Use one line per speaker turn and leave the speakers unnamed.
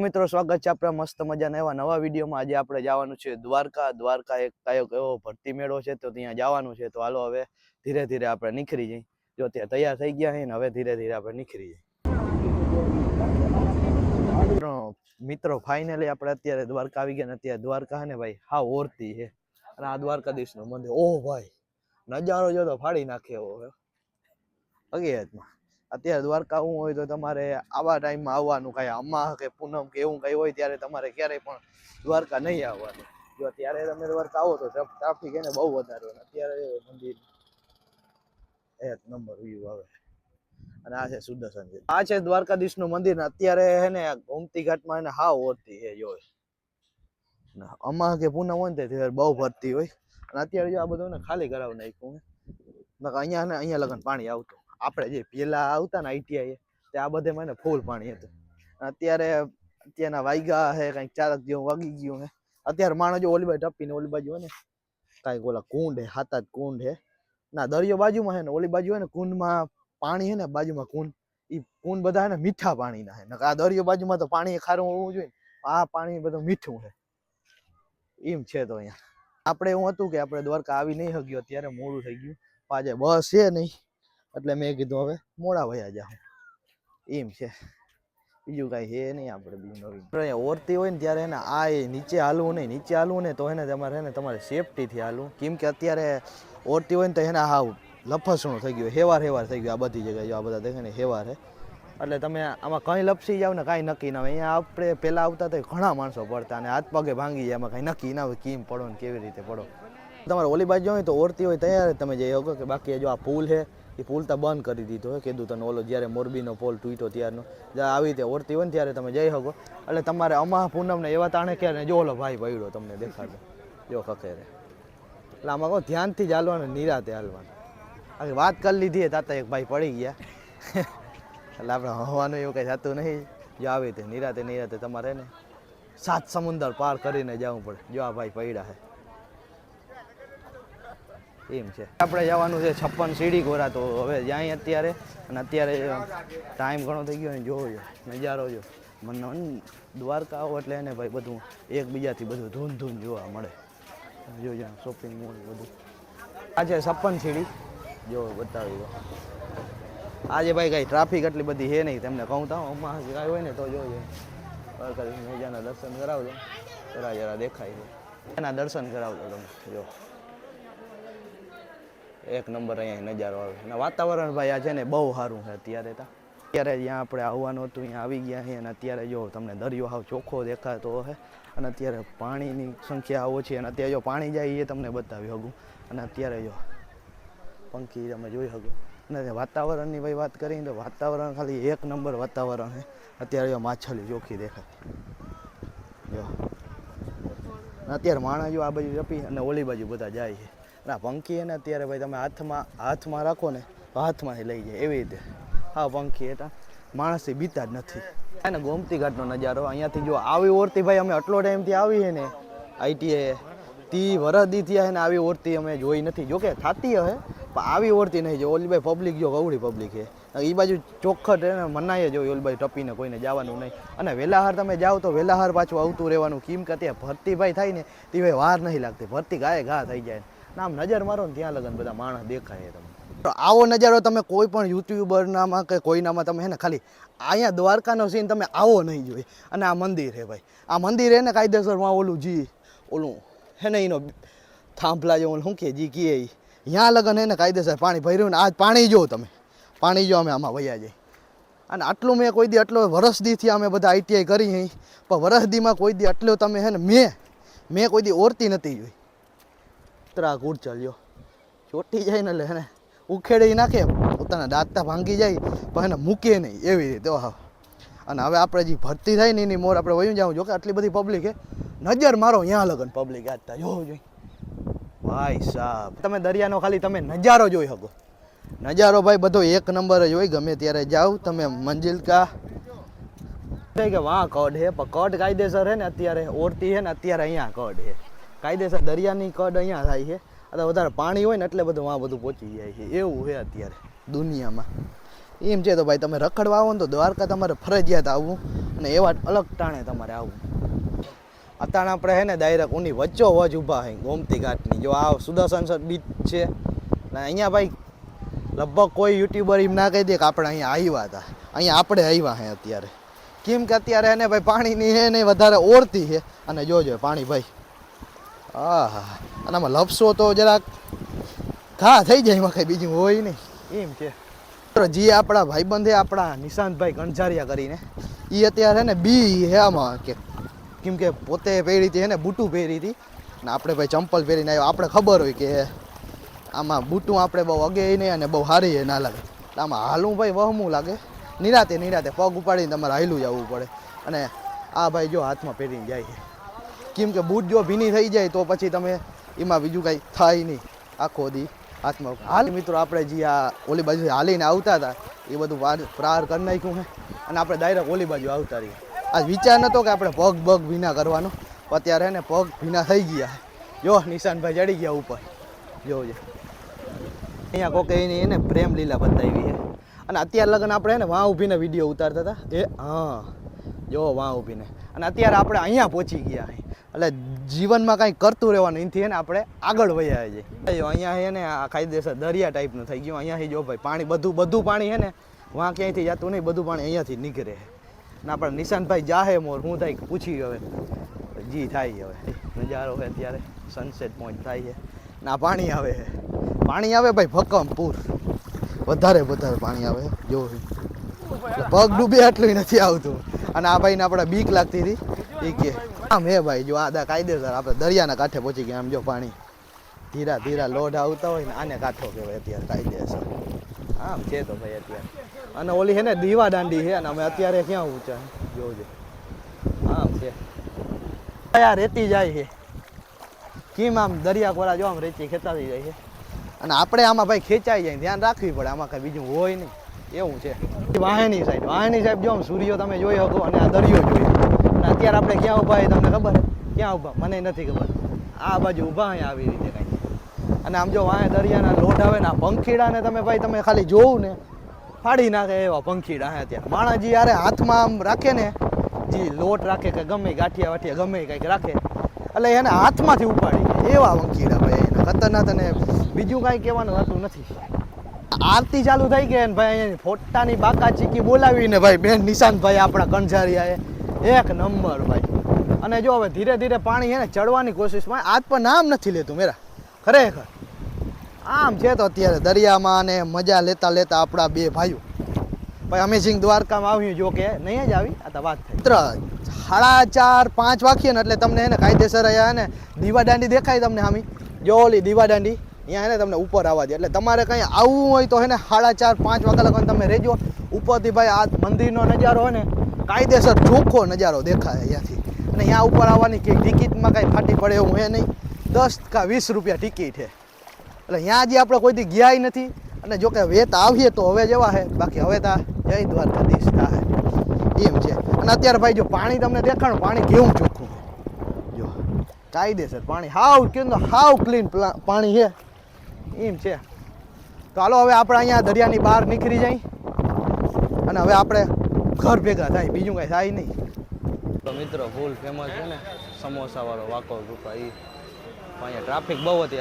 મિત્રો, સ્વાગત છે આપણા મસ્ત મજાના એવા નવા વિડીયોમાં. આજે આપણે જવાનું છે દ્વારકા. દ્વારકા એક કયો એવો ભરતી મેળો છે, તો ત્યાં જવાનું છે. તો હાલો હવે ધીરે ધીરે આપણે નીકળી જઈએ. જો ત્યાં તૈયાર થઈ ગયા છે ને, હવે ધીરે ધીરે આપણે નીકળી જઈએ. મિત્રો ફાઇનલી આપણે અત્યારે દ્વારકા આવી ગયા ને, અત્યારે દ્વારકા ને ભાઈ, હા, ઓરતી છે અને આ દ્વારકાધીશનું મંદિર. ઓહ, ભાઈ, નજારો જો તો ફાડી નાખે એવો હકીકતમાં. અત્યારે દ્વારકા આવવું હોય તો તમારે આવા ટાઈમમાં આવવાનું કાંઈ અમા કે પૂનમ કે એવું કંઈ હોય ત્યારે તમારે ક્યારેય પણ દ્વારકા નહીં આવવાનું. જો ત્યારે તમે દ્વારકા આવો તો ટ્રાફિક એને બહુ વધારે હોય. અત્યારે મંદિર એક નંબર વ્યૂ આવે. અને આ છે સુદર્શન આ છે દ્વારકાધીશનું મંદિર. ને અત્યારે હે ને ગોમતી ઘાટમાં એને હા ઓરતી હે જો ને અમા કે પૂનમ હોય ને ત્યારે બહુ ભરતી હોય. અને અત્યારે જો આ બધું ખાલી કરાવી નાખ્યું નકર અહીંયા ને અહીંયા લગન પાણી આવતું. આપણે જે પેલા આવતા ને આઈટીઆઈ તે આ બધે મને ફૂલ પાણી હતું. અત્યારે અત્યારના વાઈગા હે, કંઈક ચારક જેવું વાગી ગયું હે. અત્યારે માણસ જો ઓલી બાજુ ટપીને ઓલી બાજુ હોય ને, કાંઈક ઓલા કુંડ હે હાથા કુંડ હે. ના, દરિયો બાજુમાં હે ને ઓલી બાજુ હે ને, કુંડમાં પાણી હે ને, બાજુમાં કુંડ એ કુંડ બધા હે ને મીઠા પાણીના હે. આ દરિયો બાજુમાં તો પાણી ખારું હોવું જોઈએ આ પાણી બધું મીઠું છે એમ છે તો અહીંયા. આપણે એવું હતું કે આપણે દ્વારકા આવી નહીં શક્યો અત્યારે મોડું થઈ ગયું. પાછે બસ છે નહીં એટલે મેં કીધું, હવે મોડા વયા જાઉં એમ છે. બીજું કાંઈ છે નહીં આપણે બીજું નવીન. ઓરતી હોય ને ત્યારે એને આ નીચે હાલવું નહીં, નીચે હાલવું ને તો એને તમારે એને તમારે સેફટીથી હાલવું. કેમ કે અત્યારે ઓરતી હોય ને તો એને હાવ લફસણું થઈ ગયું, હેવાર હેવાર થઈ ગયું આ બધી જગ્યાએ, જો આ બધા દેખાય ને હેવાર હે એટલે તમે આમાં કંઈ લપસી જાવ ને કાંઈ નક્કી ના હોય. અહીંયા આપણે પહેલાં આવતા તો ઘણા માણસો પડતા અને હાથ પગે ભાંગી જાય, એમાં કાંઈ નક્કી ના હોય કેમ પડો ને કેવી રીતે પડો. તમારે ઓલી બાજુ હોય તો ઓરતી હોય તૈયાર તમે જઈ શકો કે બાકી જો આ પુલ છે એ પુલ તો બંધ કરી દીધો કીધું તને ઓલો જ્યારે મોરબીનો પોલ તૂટ્યો ત્યારનો. આવી રીતે ઓરતી હોય ને ત્યારે તમે જઈ શકો. એટલે તમારે અમા પૂનમને એવા તાણે કે જો ઓલો ભાઈ પડ્યો તમને દેખાડો. જો ખખેરે. એટલે આમાં કહો ધ્યાનથી જ હાલવાનું, નિરાતે હાલવાનું. આખી વાત કરી લીધી તાતા એક ભાઈ પડી ગયા. એટલે આપણે હવાનું એવું કંઈ થતું નહીં. જો આવી રીતે નિરાતે નિરાતે તમારે ને સાત સમુંદર પાર કરીને જવું પડે. જો આ ભાઈ પડ્યા છે એમ છે. આપણે જવાનું છે છપ્પન સીડી ઘોરા તો હવે જાય અત્યારે. અને અત્યારે ટાઈમ ઘણો થઈ ગયો જોવો નજારો જો મને દ્વારકા આવો એટલે એને ભાઈ બધું એકબીજાથી બધું ધૂન ધૂન જોવા મળે. જોજો શોપિંગ મોલ બધું. આ છે છપ્પન સીડી. જો, બતાવી દો. આજે ભાઈ કાંઈ ટ્રાફિક એટલી બધી છે નહીં, તમને કહું તો અમાસ કાંઈ હોય ને તો જોજો. મેજાના દર્શન કરાવજો. જરા જરા દેખાય છે. એના દર્શન કરાવજો તમે, જો. એક નંબર અહીંયા નજારો આવે. અને વાતાવરણ ભાઈ આ છે ને બહુ સારું છે અત્યારે તા. અત્યારે જ્યાં આપણે આવવાનું હતું અહીંયા આવી ગયા છે અને અત્યારે જો તમને દરિયો હાવ ચોખ્ખો દેખાતો હશે અને અત્યારે પાણીની સંખ્યા ઓછી અને અત્યારે જો પાણી જાય એ તમને બતાવી શકું. અને અત્યારે જો પંખી તમે જોઈ શકો. અને વાતાવરણની ભાઈ વાત કરીને તો વાતાવરણ ખાલી એક નંબર વાતાવરણ છે. અત્યારે જો માછલી ચોખ્ખી દેખાય. જો. અત્યારે માણસ જો આ બાજુ રપી અને ઓલી બાજુ બધા જાય છે. ના, પંખી એને અત્યારે ભાઈ તમે હાથમાં હાથમાં રાખો ને હાથમાંથી લઈ જાય એવી રીતે. હા, પંખી એટલે માણસથી બીતા જ નથી. અને ગોમતી ઘાટનો નજારો, અહીંયાથી જો આવી ઓરતી ભાઈ અમે આટલો ટાઈમથી આવીએ ને, આઈટીએ તી વરદી થયા ને, આવી ઓરતી અમે જોઈ નથી. જોકે થતી હવે પણ આવી ઓરતી નહીં જો ઓલી ભાઈ પબ્લિક જો ગવડી પબ્લિક હે. એ બાજુ ચોખ્ખટ એને મનાય જ હોય ઓલી ટપીને કોઈને જવાનું નહીં. અને વેલાહાર તમે જાઓ તો વેલાહાર પાછું આવતું રહેવાનું. કેમ કે ત્યાં ભરતી ભાઈ થાય ને, તે ભાઈ વાર નહીં લાગતી. ભરતી ગાય ઘા થઈ જાય. આમ નજર મારો ને ત્યાં લગન બધા માણસ દેખાય તમને. આવો નજારો તમે કોઈ પણ યુટ્યુબરનામાં કે કોઈનામાં તમે હે ને ખાલી અહીંયા દ્વારકાનો સીન તમે આવો નહીં જોઈએ અને આ મંદિર હે ભાઈ. આ મંદિર હે ને કાયદેસરમાં ઓલું જી, ઓલું હે ને એનો થાંભલા જેવું શું કે જી કીએ ત્યાં લગન હે ને કાયદેસર પાણી ભર્યું ને આજ પાણી જો તમે. પાણી જો અમે આમાં વયા જાય અને આટલું મેં કોઈ દી આટલો વરસદીથી અમે બધા આઈટીઆઈ કરી હઈ પણ વરસદીમાં કોઈ દી આટલો તમે હે ને મેં મેં કોઈ દી ઓરતી નથી જોઈ. ત્રા કૂડ ચાલ્યો. ચોટી જાય ને એટલે હે ઉખેડી નાખે, પોતાના દાંતતા ભાંગી જાય, પણ એને મૂકે નહીં એવી રીતે હા અને હવે આપણે જે ભરતી થાય ને એની મોર આપણે વયું જાઉં. જો કે આટલી બધી પબ્લિક હે. નજર મારો ત્યાં લગન પબ્લિક આજતા જો જોઈ ભાઈ સાહેબ તમે દરિયાનો ખાલી તમે નજારો જોઈ શકો. નજારો ભાઈ બધો એક નંબર જ હોય. ગમે ત્યારે જાઓ, તમે મંજિલકા કહે કે વાહ કડ હે, પણ કડ કાયદેસર હે ને, અત્યારે ઓરતી હે ને, અત્યારે અહીંયા કોડ હે. કાયદેસર દરિયાની કડ અહીંયા થાય છે. આ વધારે પાણી હોય ને એટલે બધું આ બધું પહોંચી જાય છે. એવું છે અત્યારે દુનિયામાં. એમ છે તો ભાઈ, તમે રખડવા આવો ને તો દ્વારકા તમારે ફરજિયાત આવવું અને એવા અલગ ટાણે તમારે આવવું. અત્યારે આપણે હે ને ડાયરેક્ટ ઉની વચ્ચો વચ ઊભા હે ગોમતી ઘાટની. જો આ સુદર્શન બીચ છે. ને અહીંયા ભાઈ, લગભગ કોઈ યુટ્યુબર એમ ના કહી દે કે આપણે અહીંયા આવ્યા હતા. અહીંયા આપણે આવ્યા હે અત્યારે. કેમ કે અત્યારે એને ભાઈ, પાણીની હે ને વધારે ઓળતી છે. અને જોજો પાણી ભાઈ આહા અને આમાં લપસો તો જરાક? ઘા થઈ જાય એમાં કઈ બીજું હોય નહીં. એમ કે. જે આપણા ભાઈબંધ આપણા નિશાંતભાઈ ગણઝારિયા કરીને એ અત્યારે હે ને બી હે આમાં કે કેમ કે પોતે પહેરી હતી હે ને બૂટું પહેરી હતી. ને આપણે ભાઈ ચંપલ પહેરીને આવ્યો. આપણે ખબર હોય કે આમાં બૂટું આપણે બહુ અગે નહીં અને બહુ એ ના લાગે. આમાં હાલું ભાઈ વહમું લાગે. નિરાતે નિરાતે પગ ઉપાડીને તમારે હાલું જવું પડે. અને આ ભાઈ જો હાથમાં પહેરીને જાય છે. કેમ કે બૂટ જો ભીની થઈ જાય તો પછી તમે એમાં બીજું કાંઈ થાય નહીં. આખો દી હાથમાં હાલ મિત્રો આપણે જે આ ઓલી બાજુ હાલીને આવતા હતા, એ બધું પ્રાર કરી નાખ્યું છે અને આપણે ડાયરેક્ટ ઓલી બાજુ આવતા રહીએ. આ વિચાર નહોતો કે આપણે પગ પગ ભીના કરવાનો. અત્યારે એને પગ ભીના થઈ ગયા. જો, નિશાનભાઈ ચડી ગયા ઉપર. જોજે અહીંયા કોકે એની એને પ્રેમ લીલા બતાવી છે. અને અત્યારે લગ્ન આપણે એને વાં ઊભીને વીડિયો ઉતારતા હતા. એ, હા. જો, વાં ઊભીને. અને અત્યારે આપણે અહીંયા પહોંચી ગયા એટલે જીવનમાં કાંઈ કરતું રહેવાનું, એનાથી એને આપણે આગળ વયા જઈએ અહીંયા છે ને આ કાયદેસર દરિયા ટાઈપનું થઈ ગયું અહીંયાથી જો ભાઈ, પાણી બધું બધું પાણી છે ને, વાં ક્યાંયથી જતું નહીં, બધું પાણી અહીંયાથી નીકળે ને આપણે નિશાંતભાઈ જાહે મોર, હું થાય પૂછી હવે. જી થાય હવે. નજારો હોય ત્યારે સનસેટ પોઈન્ટ થાય છે ના પાણી આવે પાણી આવે ભાઈ ભકમ પૂર વધારે વધારે પાણી આવે જો પગ ડૂબે એટલું નથી આવતું. અને આ ભાઈને આપણે બીક લાગતી હતી. એ કે આમ હે ભાઈ, જો આ કાયદેસર આપણે દરિયાના કાંઠે પહોંચી ગયા, આમ જો પાણી. ધીરા ધીરા લોઢ આવતા હોય ને આને કાંઠો કહેવાય અત્યારે કાયદેસર. આમ છે તો ભાઈ અત્યારે. અને ઓલી છે ને, દીવા દાંડી છે અને અમે અત્યારે ક્યાં ઊંચા જોજો. આમ છે. આ રેતી જાય છે. કેમ આમ દરિયા કોરા જો આમ રેતી ખેંચાતી જાય છે? અને આપણે આમાં ભાઈ ખેંચાઈ જાય ધ્યાન રાખવી પડે, આમાં કઈ બીજું હોય નહીં. એવું છે. વાહેની સાહેબ વાહેની સાહેબ, જો આમ સૂર્યો તમે જોઈ શકો અને આ દરિયો જોઈ અને અત્યારે આપણે ક્યાં ઊભા એ તમને ખબર ક્યાં ઊભા? મને નથી ખબર. આ બાજુ ઊભા અહીંયા આવી રીતે કાંઈ અને આમ જો વાહે દરિયાના લોટ આવે ને આ પંખીડાને તમે ભાઈ તમે ખાલી જોવું ને, ફાડી નાખે એવા પંખીડા હે ત્યાં. માણસજી યારે હાથમાં આમ રાખે ને, જે લોટ રાખે કે ગમે ગાંઠિયા વાઠિયા ગમે કંઈક રાખે, એટલે એને હાથમાંથી ઉપાડી એવા પંખીડા ભાઈ એને. ખતરનાક અને બીજું કાંઈ કહેવાનું હતું નથી. આરતી ચાલુ થઈ ગઈ ભાઈ ફોટાની બાકા ચીકી બોલાવીને ભાઈ બેન નિશાંતભાઈ આપણા કંજારિયાએ એક નંબર ભાઈ. અને જો હવે ધીરે ધીરે પાણી છે ને ચડવાની કોશિશમાં આજ પણ નામ નથી લેતું મેરા. ખરેખર. આમ છે તો અત્યારે દરિયામાં અને મજા લેતા લેતા આપણા બે ભાઈઓ. ભાઈ અમેઝિંગ દ્વારકામાં આવ્યું જો કે, નહીં જ આવી? આ તો વાત થઈ. મિત્ર સાડા ચાર, પાંચ વાગીએ ને એટલે તમને એને કાયદેસર અહીંયા ને દીવા દાંડી દેખાય તમને હામી. જો ઓલી દીવા દાંડી, અહીંયા એને તમને ઉપર આવવા દે. એટલે તમારે કંઈ આવવું હોય તો હે ને સાડા ચાર, પાંચ વાગ્યા લગન તમે રહેજો. ઉપરથી ભાઈ, આ મંદિરનો નજારો હોય ને કાયદેસર ચોખ્ખો નજારો દેખાય અહીંયાથી. અને અહીંયા ઉપર આવવાની કે ટિકિટમાં કાંઈ ફાટી પડે એવું હે નહીં. દસ કાં વીસ રૂપિયા ટિકિટ છે એટલે ત્યાં જે આપણે કોઈથી ગયા નથી. અને જો કે વેત આવીએ તો હવે જવા હે. બાકી હવે તા જય દ્વારકાધીશ થાય એમ છે. અને અત્યારે ભાઈ જો પાણી તમને દેખાણું, પાણી કેવું ચોખ્ખું જો, કાયદેસર પાણી. હાવ કેમ તો હાવ ક્લીન પાણી છે એમ છે. તો હાલો હવે આપણે અહીંયા દરિયાની બહાર નીકળી જાય. અને હવે આપણે ઘર ભેગા થાય, બીજું કાંઈ થાય નહીં. તો મિત્રો ફૂલ ફેમસ છે ને સમોસા વાળો વાકો રૂપા એ અહીંયા ટ્રાફિક બહુ હતી